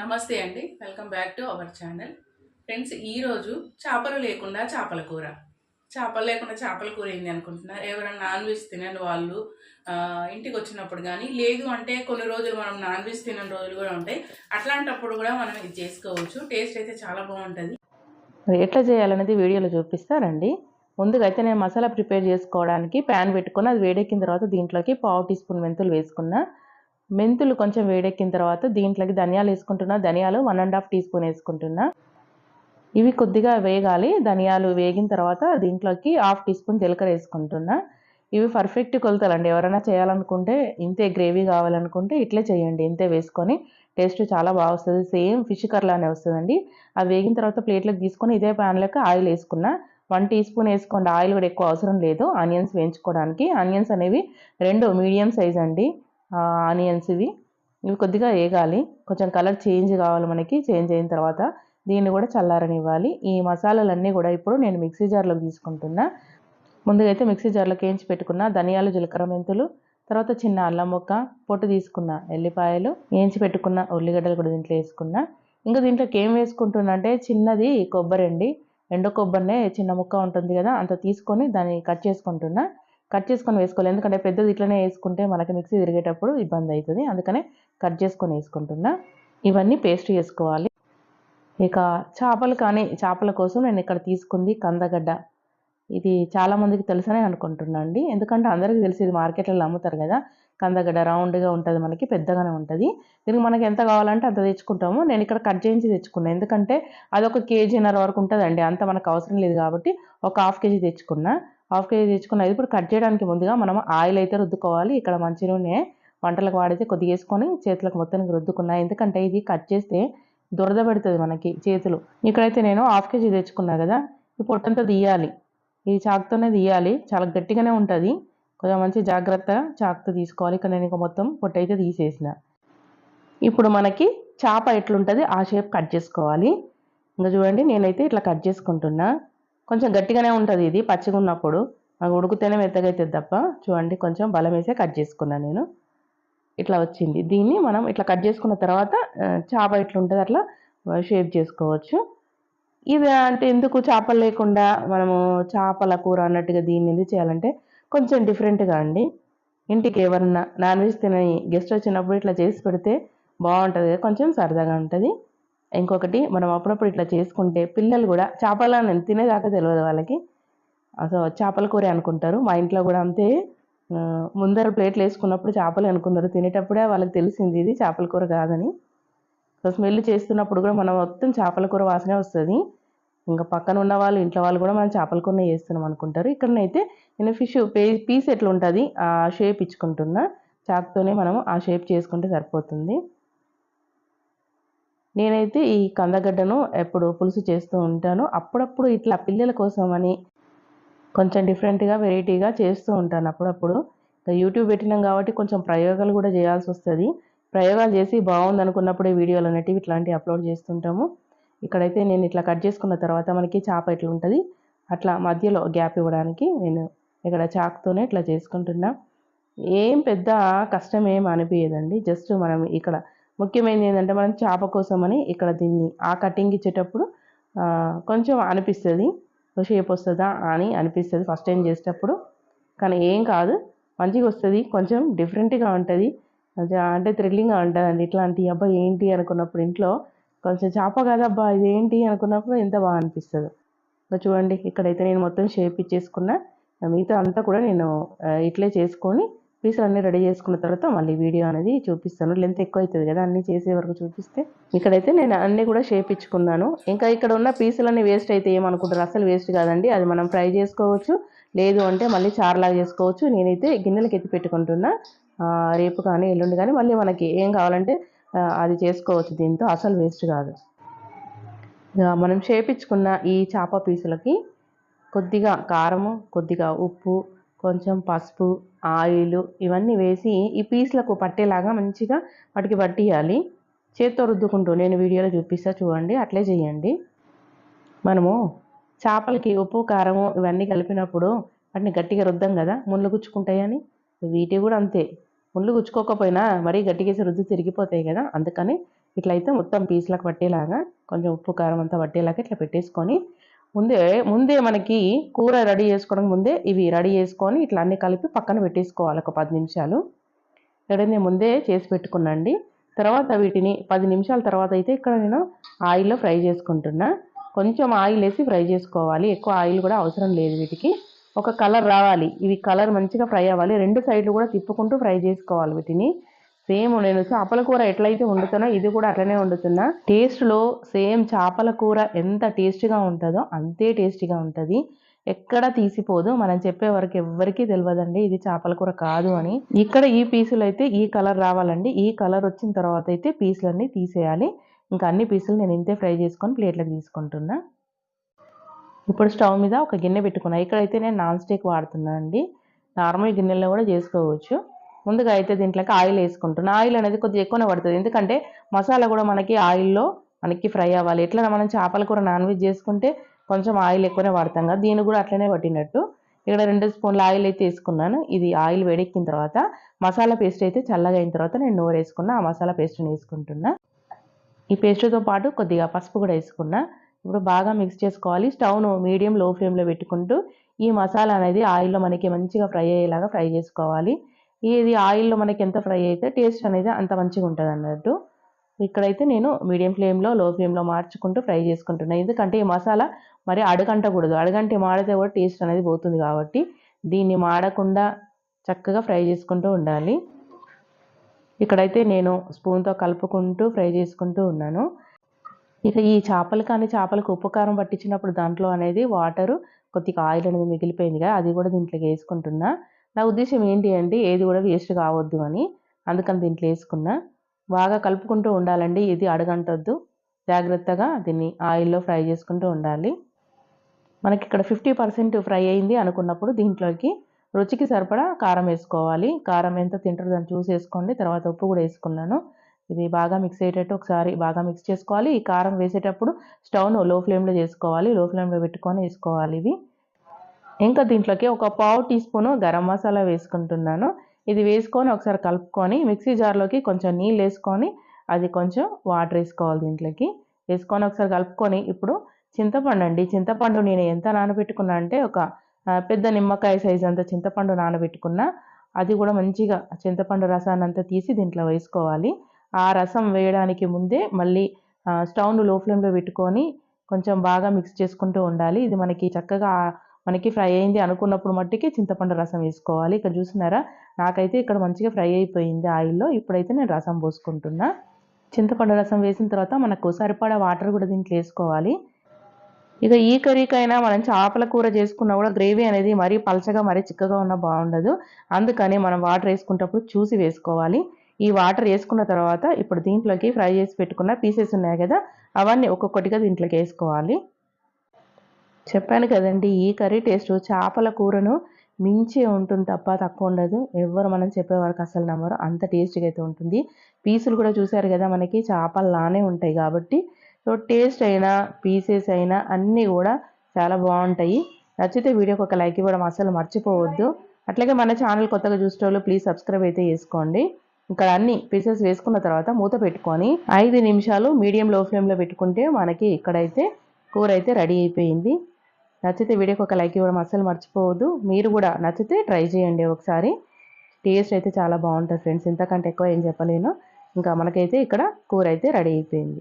నమస్తే అండి. Welcome back to our channel friends ఈరోజు చేపలు లేకుండా చేపల కూర. చేపలు లేకుండా చేపల కూర ఏంది అనుకుంటున్నారు? ఎవరైనా నాన్ వెజ్ తినని వాళ్ళు ఇంటికి వచ్చినప్పుడు కానీ లేదు అంటే కొన్ని రోజులు మనం నాన్ వెజ్ తినని రోజులు కూడా ఉంటాయి. అట్లాంటప్పుడు కూడా మనం ఇది చేసుకోవచ్చు. టేస్ట్ అయితే చాలా బాగుంటుంది. మరి ఎట్లా చేయాలనేది వీడియోలో చూపిస్తారండి ముందుగా అయితే నేను మసాలా ప్రిపేర్ చేసుకోవడానికి ప్యాన్ పెట్టుకుని అది వేడెక్కిన తర్వాత దీంట్లోకి పావు టీ స్పూన్ మెంతులు వేసుకున్నా. మెంతులు కొంచెం వేడెక్కిన తర్వాత దీంట్లోకి ధనియాలు వేసుకుంటున్నా. ధనియాలు one and half teaspoon వేసుకుంటున్నా. ఇవి కొద్దిగా వేగాలి. ధనియాలు వేగిన తర్వాత దీంట్లోకి హాఫ్ టీ స్పూన్ జీలకర్ర వేసుకుంటున్నా. ఇవి పర్ఫెక్ట్ కొలతలండి. ఎవరైనా చేయాలనుకుంటే ఇంతే గ్రేవీ కావాలనుకుంటే ఇట్లే చేయండి. ఇంతే వేసుకొని టేస్ట్ చాలా బాగా వస్తుంది. సేమ్ ఫిష్ కర్లానే వస్తుందండి. అవి వేగిన తర్వాత ప్లేట్లోకి తీసుకొని ఇదే ప్యాన్లోకి ఆయిల్ వేసుకున్నా. వన్ టీ స్పూన్ వేసుకోండి. ఆయిల్ కూడా ఎక్కువ అవసరం లేదు. ఆనియన్స్ వేయించుకోవడానికి. ఆనియన్స్ అనేవి రెండు మీడియం సైజ్ అండి. ఆనియన్స్ ఇవి. ఇవి కొద్దిగా వేగాలి. కొంచెం కలర్ చేంజ్ కావాలి మనకి. చేంజ్ అయిన తర్వాత దీన్ని కూడా చల్లారనివ్వాలి. ఈ మసాలాలన్నీ కూడా ఇప్పుడు నేను మిక్సీ జార్లోకి తీసుకుంటున్నా. ముందుగా అయితే మిక్సీ జార్లోకి వేయించి పెట్టుకున్న ధనియాలు జీలకర్ర మెంతులు తర్వాత చిన్న అల్లం ముక్క పొట్టు తీసుకున్న ఎల్లిపాయలు వేయించి పెట్టుకున్న ఉల్లిగడ్డలు కూడా దీంట్లో వేసుకున్నా. ఇంకా దీంట్లోకి ఏం వేసుకుంటున్నా అంటే చిన్నది కొబ్బరి అండి. ఎండు కొబ్బరినే చిన్న ముక్క ఉంటుంది కదా అంత తీసుకొని దాన్ని కట్ చేసుకుంటున్నా. కట్ చేసుకొని వేసుకోవాలి. ఎందుకంటే పెద్దది ఇట్లనే వేసుకుంటే మనకి మిక్సీ తిరిగేటప్పుడు ఇబ్బంది అవుతుంది. అందుకనే కట్ చేసుకొని వేసుకుంటున్నా. ఇవన్నీ పేస్ట్ చేసుకోవాలి. ఇక చేపలు కానీ చేపల కోసం నేను ఇక్కడ తీసుకుంది కందగడ్డ. ఇది చాలామందికి తెలుసనే అనుకుంటున్నా అండి. ఎందుకంటే అందరికీ తెలిసి ఇది మార్కెట్లలో అమ్ముతారు కదా. కందగడ్డ రౌండ్గా ఉంటుంది మనకి పెద్దగానే ఉంటుంది. దీనికి మనకి ఎంత కావాలంటే అంత తెచ్చుకుంటాము. నేను ఇక్కడ కట్ చేయించి తెచ్చుకున్నాను ఎందుకంటే అదొక కేజీన్నర వరకు ఉంటుందండి. అంత మనకు అవసరం లేదు కాబట్టి ఒక హాఫ్ కేజీ తెచ్చుకున్నా. హాఫ్ కేజీ తెచ్చుకున్నది ఇప్పుడు కట్ చేయడానికి ముందుగా మనం ఆయిల్ అయితే రుద్దుకోవాలి. ఇక్కడ మంచి నూనె వంటలకు వాడితే కొద్దిగా వేసుకొని చేతులకు మొత్తానికి రుద్దుకున్నా. ఎందుకంటే ఇది కట్ చేస్తే దురద పెడుతుంది మనకి చేతులు. ఇక్కడైతే నేను హాఫ్ కేజీ తెచ్చుకున్నా కదా ఈ పొట్టంతా తీయాలి. ఈ చాకుతోనే తీయాలి. చాలా గట్టిగానే ఉంటుంది. కొంచెం మంచి జాగ్రత్త చాకుతో తీసుకోవాలి. ఇక్కడ నేను ఇంకా మొత్తం పొట్టు అయితే తీసేసిన. ఇప్పుడు మనకి చేప ఎట్లుంటుంది? ఆ షేప్ కట్ చేసుకోవాలి. ఇంకా చూడండి నేనైతే ఇట్లా కట్ చేసుకుంటున్నా. కొంచెం గట్టిగానే ఉంటుంది ఇది పచ్చిగా ఉన్నప్పుడు నాకు ఉడికితేనే మెత్తగా అవుతుంది తప్ప చూడండి కొంచెం బలం వేసే కట్ చేసుకున్నాను నేను. ఇట్లా వచ్చింది. దీన్ని మనం ఇట్లా కట్ చేసుకున్న తర్వాత చేప ఇట్లా ఉంటుంది అట్లా షేప్ చేసుకోవచ్చు. ఇది అంటే ఎందుకు చేపలు లేకుండా మనము చేపల కూర అన్నట్టుగా దీన్ని ఎందుకు చేయాలంటే కొంచెం డిఫరెంట్గా అండి. ఇంటికి ఎవరన్నా నాన్ వెజ్ తినని గెస్ట్ వచ్చినప్పుడు ఇట్లా చేసి పెడితే బాగుంటుంది కదా కొంచెం సరదాగా ఉంటుంది. ఇంకొకటి మనం అప్పుడప్పుడు ఇట్లా చేసుకుంటే పిల్లలు కూడా చేపలను తినేదాకా తెలియదు వాళ్ళకి. సో చేపల కూర అనుకుంటారు. మా ఇంట్లో కూడా అంతే. ముందర ప్లేట్లు వేసుకున్నప్పుడు చేపలు అనుకున్నారు. తినేటప్పుడే వాళ్ళకి తెలిసింది ఇది చేపల కూర కాదని. సో స్మెల్ చేస్తున్నప్పుడు కూడా మనం మొత్తం చేపల కూర వాసనే వస్తుంది. ఇంకా పక్కన ఉన్న వాళ్ళు ఇంట్లో వాళ్ళు కూడా మనం చేపల కూర చేస్తున్నాం అనుకుంటారు. ఇక్కడనైతే నేను ఫిష్ పే పీస్ ఎట్లా ఉంటుంది ఆ షేప్ ఇచ్చుకుంటున్నా. చాకుతోనే మనం ఆ షేప్ చేసుకుంటే సరిపోతుంది. నేనైతే ఈ కందగడ్డను ఎప్పుడు పులుసు చేస్తూ ఉంటాను. అప్పుడప్పుడు ఇట్లా పిల్లల కోసం అని కొంచెం డిఫరెంట్గా వెరైటీగా చేస్తూ ఉంటాను అప్పుడప్పుడు. యూట్యూబ్ పెట్టినాం కాబట్టి కొంచెం ప్రయోగాలు కూడా చేయాల్సి వస్తుంది. ప్రయోగాలు చేసి బాగుంది అనుకున్నప్పుడే వీడియోలు అనేటివి ఇట్లాంటివి అప్లోడ్ చేస్తుంటాము. ఇక్కడైతే నేను ఇట్లా కట్ చేసుకున్న తర్వాత మనకి చేప ఇట్లా ఉంటుంది అట్లా మధ్యలో గ్యాప్ ఇవ్వడానికి నేను ఇక్కడ చాకుతోనే ఇట్లా చేసుకుంటున్నా. ఏం పెద్ద కష్టం ఏం అనిపించదండి జస్ట్ మనం ఇక్కడ ముఖ్యమైనది ఏంటంటే మనం చేప కోసమని ఇక్కడ దీన్ని ఆ కటింగ్ ఇచ్చేటప్పుడు కొంచెం అనిపిస్తుంది. షేప్ వస్తుందా అని అనిపిస్తుంది ఫస్ట్ టైం చేసేటప్పుడు. కానీ ఏం కాదు మంచిగా వస్తుంది కొంచెం డిఫరెంట్గా ఉంటుంది. అంటే థ్రిల్లింగ్గా ఉంటుంది అండి ఇట్లాంటి అబ్బా ఏంటి అనుకున్నప్పుడు ఇంట్లో కొంచెం చేప కాదబ్బా ఇదేంటి అనుకున్నప్పుడు ఎంత బాగా అనిపిస్తుంది. ఇంకా చూడండి ఇక్కడైతే నేను మొత్తం షేప్ ఇచ్చేసుకున్నా. మిగతా అంతా కూడా నేను ఇట్లే చేసుకొని పీసులు అన్నీ రెడీ చేసుకున్న తర్వాత మళ్ళీ వీడియో అనేది చూపిస్తాను. లెంత్ ఎక్కువ అవుతుంది కదా అన్నీ చేసే వరకు చూపిస్తే. ఇక్కడైతే నేను అన్నీ కూడా షేప్ ఇచ్చుకున్నాను ఇంకా ఇక్కడ ఉన్న పీసులన్నీ వేస్ట్ అయితే ఏమనుకుంటారు? అసలు వేస్ట్ కాదండి. అది మనం ఫ్రై చేసుకోవచ్చు. లేదు అంటే మళ్ళీ చారులాగా చేసుకోవచ్చు. నేనైతే గిన్నెలకి ఎత్తి పెట్టుకుంటున్నా. రేపు కానీ ఎల్లుండి కానీ మళ్ళీ మనకి ఏం కావాలంటే అది చేసుకోవచ్చు. దీంతో అసలు వేస్ట్ కాదు. మనం చేపించుకున్న ఈ చేప పీసులకి కొద్దిగా కారము కొద్దిగా ఉప్పు కొంచెం పసుపు ఆయిల్ ఇవన్నీ వేసి ఈ పీస్లకు పట్టేలాగా మంచిగా వాటికి పట్టియాలి. చేత్తో రుద్దుకుంటూ నేను వీడియోలో చూపిస్తా చూడండి అట్లే చేయండి. మనము చేపలకి ఉప్పు కారము ఇవన్నీ కలిపినప్పుడు వాటిని గట్టిగా రుద్దాం కదా ముళ్ళు గుచ్చుకుంటాయని వీటి కూడా అంతే. ముళ్ళు గుచ్చుకోకపోయినా మరీ గట్టిగేసి రుద్దు తిరిగిపోతాయి కదా అందుకని ఇట్లయితే మొత్తం పీసులకు పట్టేలాగా కొంచెం ఉప్పు కారం అంతా పట్టేలాగా ఇట్లా పెట్టేసుకొని ముందే ముందే మనకి కూర రెడీ చేసుకోవడానికి ముందే ఇవి రెడీ చేసుకొని ఇట్లా అన్నీ కలిపి పక్కన పెట్టేసుకోవాలి ఒక పది నిమిషాలు. ఇక్కడ ముందే చేసి పెట్టుకున్నాండి. తర్వాత వీటిని పది నిమిషాల తర్వాత అయితే ఇక్కడ నేను ఆయిల్లో ఫ్రై చేసుకుంటున్నా. కొంచెం ఆయిల్ వేసి ఫ్రై చేసుకోవాలి. ఎక్కువ ఆయిల్ కూడా అవసరం లేదు వీటికి. ఒక కలర్ రావాలి. ఇవి కలర్ మంచిగా ఫ్రై అవ్వాలి. రెండు సైడ్లు కూడా తిప్పుకుంటూ ఫ్రై చేసుకోవాలి వీటిని. సేమ్ నేను చేపల కూర ఎట్లయితే వండుతానో ఇది కూడా అట్లనే వండుతున్నా. టేస్ట్లో సేమ్ చేపల కూర ఎంత టేస్టీగా ఉంటుందో అంతే టేస్టీగా ఉంటుంది. ఎక్కడ తీసిపోదు. మనం చెప్పే వరకు ఎవ్వరికీ తెలియదండి ఇది చేపల కూర కాదు అని. ఇక్కడ ఈ పీసులు అయితే ఈ కలర్ రావాలండి. ఈ కలర్ వచ్చిన తర్వాత అయితే పీసులన్నీ తీసేయాలి. ఇంకా అన్ని పీసులు నేను ఇంతే ఫ్రై చేసుకొని ప్లేట్లకు తీసుకుంటున్నా. ఇప్పుడు స్టవ్ మీద ఒక గిన్నె పెట్టుకున్నా. ఇక్కడైతే నేను నాన్ స్టిక్ వాడుతున్నాను అండి. నార్మల్ గిన్నెల్లో కూడా చేసుకోవచ్చు. ముందుగా అయితే దీంట్లోకి ఆయిల్ వేసుకుంటున్నా. ఆయిల్ అనేది కొద్దిగా ఎక్కువనే పడుతుంది. ఎందుకంటే మసాలా కూడా మనకి ఆయిల్లో మనకి ఫ్రై అవ్వాలి. ఎట్లా మనం చేపల కూర నాన్ వెజ్ చేసుకుంటే కొంచెం ఆయిల్ ఎక్కువనే వాడతాం కదా దీన్ని కూడా అట్లనే పట్టినట్టు. ఇక్కడ రెండు స్పూన్ల ఆయిల్ అయితే వేసుకున్నాను. ఇది ఆయిల్ వేడెక్కిన తర్వాత మసాలా పేస్ట్ అయితే చల్లగా అయిన తర్వాత నేను నూరు వేసుకున్నా ఆ మసాలా పేస్ట్ని వేసుకుంటున్నా. ఈ పేస్ట్తో పాటు కొద్దిగా పసుపు కూడా వేసుకున్నా. ఇప్పుడు బాగా మిక్స్ చేసుకోవాలి. స్టవ్ను మీడియం లో ఫ్లేమ్లో పెట్టుకుంటూ ఈ మసాలా అనేది ఆయిల్లో మనకి మంచిగా ఫ్రై అయ్యేలాగా ఫ్రై చేసుకోవాలి. ఇది ఆయిల్లో మనకి ఎంత ఫ్రై అయితే టేస్ట్ అనేది అంత మంచిగా ఉంటుంది అన్నట్టు. ఇక్కడైతే నేను మీడియం ఫ్లేమ్లో లో ఫ్లేమ్లో మార్చుకుంటూ ఫ్రై చేసుకుంటున్నాను ఎందుకంటే ఈ మసాలా మరి అడుగంటకూడదు. అడుగంటే మాడితే కూడా టేస్ట్ అనేది పోతుంది కాబట్టి దీన్ని మాడకుండా చక్కగా ఫ్రై చేసుకుంటూ ఉండాలి. ఇక్కడైతే నేను స్పూన్తో కలుపుకుంటూ ఫ్రై చేసుకుంటూ ఉన్నాను. ఇక ఈ చేపలు కానీ చేపలకు ఉప్పు కారం పట్టించినప్పుడు దాంట్లో అనేది వాటరు కొద్దిగా ఆయిల్ అనేది మిగిలిపోయింది కదా అది కూడా దీంట్లోకి వేసుకుంటున్నా. నా ఉద్దేశం ఏంటి అంటే ఏది కూడా వేస్ట్ కావద్దు అని. అందుకని దీంట్లో వేసుకున్నా. బాగా కలుపుకుంటూ ఉండాలండి. ఇది అడగంటొద్దు. జాగ్రత్తగా దీన్ని ఆయిల్లో ఫ్రై చేసుకుంటూ ఉండాలి. మనకి ఇక్కడ ఫిఫ్టీ పర్సెంట్ ఫ్రై అయింది అనుకున్నప్పుడు దీంట్లోకి రుచికి సరిపడా కారం వేసుకోవాలి. కారం ఎంత తింటారో దాన్ని చూసి వేసుకోండి. తర్వాత ఉప్పు కూడా వేసుకున్నాను. ఇది బాగా మిక్స్ అయ్యేటట్టు ఒకసారి బాగా మిక్స్ చేసుకోవాలి. ఈ కారం వేసేటప్పుడు స్టవ్ను లో ఫ్లేమ్లో చేసుకోవాలి లో ఫ్లేమ్లో పెట్టుకొని వేసుకోవాలి ఇవి ఇంకా దీంట్లోకి ఒక పావు టీ స్పూను గరం మసాలా వేసుకుంటున్నాను. ఇది వేసుకొని ఒకసారి కలుపుకొని మిక్సీ జార్లోకి కొంచెం నీళ్ళు వేసుకొని అది కొంచెం వాటర్ వేసుకోవాలి దీంట్లోకి. వేసుకొని ఒకసారి కలుపుకొని ఇప్పుడు చింతపండు అండి. చింతపండు నేను ఎంత నానబెట్టుకున్నా అంటే ఒక పెద్ద నిమ్మకాయ సైజ్ అంత చింతపండు నానబెట్టుకున్నా అది కూడా మంచిగా చింతపండు రసాన్ని అంతా తీసి దీంట్లో వేసుకోవాలి. ఆ రసం వేయడానికి ముందే మళ్ళీ స్టవ్ను లో ఫ్లేమ్లో పెట్టుకొని కొంచెం బాగా మిక్స్ చేసుకుంటూ ఉండాలి. ఇది మనకి చక్కగా మనకి ఫ్రై అయింది అనుకున్నప్పుడు మట్టికి చింతపండు రసం వేసుకోవాలి. ఇక్కడ చూసినారా నాకైతే ఇక్కడ మంచిగా ఫ్రై అయిపోయింది ఆయిల్లో. ఇప్పుడైతే నేను రసం పోసుకుంటున్నా. చింతపండు రసం వేసిన తర్వాత మనకు సరిపడా వాటర్ కూడా దీంట్లో వేసుకోవాలి. ఇక ఈ కర్రీకైనా మనం చేపల కూర చేసుకున్నా కూడా గ్రేవీ అనేది మరీ పలచగా మరీ చిక్కగా ఉన్నా బాగుండదు. అందుకని మనం వాటర్ వేసుకునేటప్పుడు చూసి వేసుకోవాలి. ఈ వాటర్ వేసుకున్న తర్వాత ఇప్పుడు దీంట్లోకి ఫ్రై చేసి పెట్టుకున్న పీసెస్ ఉన్నాయి కదా అవన్నీ ఒక్కొక్కటిగా దీంట్లోకి వేసుకోవాలి. చెప్పాను కదండి ఈ కర్రీ టేస్ట్ చేపల కూరను మించి ఉంటుంది తప్ప తక్కువ ఉండదు. ఎవ్వరు మనం చెప్పే వరకు అసలు నమ్మరు. అంత టేస్ట్గా అయితే ఉంటుంది. పీసులు కూడా చూసారు కదా మనకి చేపల్లానే ఉంటాయి కాబట్టి. సో టేస్ట్ అయినా పీసెస్ అయినా అన్నీ కూడా చాలా బాగుంటాయి. నచ్చితే వీడియోకి ఒక లైక్ ఇవ్వడం అసలు మర్చిపోవద్దు. అట్లాగే మన ఛానల్ కొత్తగా చూసేవాళ్ళు ప్లీజ్ సబ్స్క్రైబ్ అయితే చేసుకోండి. ఇక్కడ అన్ని పీసెస్ వేసుకున్న తర్వాత మూత పెట్టుకొని ఐదు నిమిషాలు మీడియం లో ఫ్లేమ్లో పెట్టుకుంటే మనకి ఇక్కడైతే కూర అయితే రెడీ అయిపోయింది. నచ్చితే వీడియోకి ఒక లైక్ ఇవ్వడం అస్సలు మర్చిపోవద్దు. మీరు కూడా నచ్చితే ట్రై చేయండి ఒకసారి. టేస్ట్ అయితే చాలా బాగుంటుంది ఫ్రెండ్స్. ఇంతకంటే ఎక్కువ ఏం చెప్పలేను. ఇంకా మనకైతే ఇక్కడ కూర అయితే రెడీ అయిపోయింది.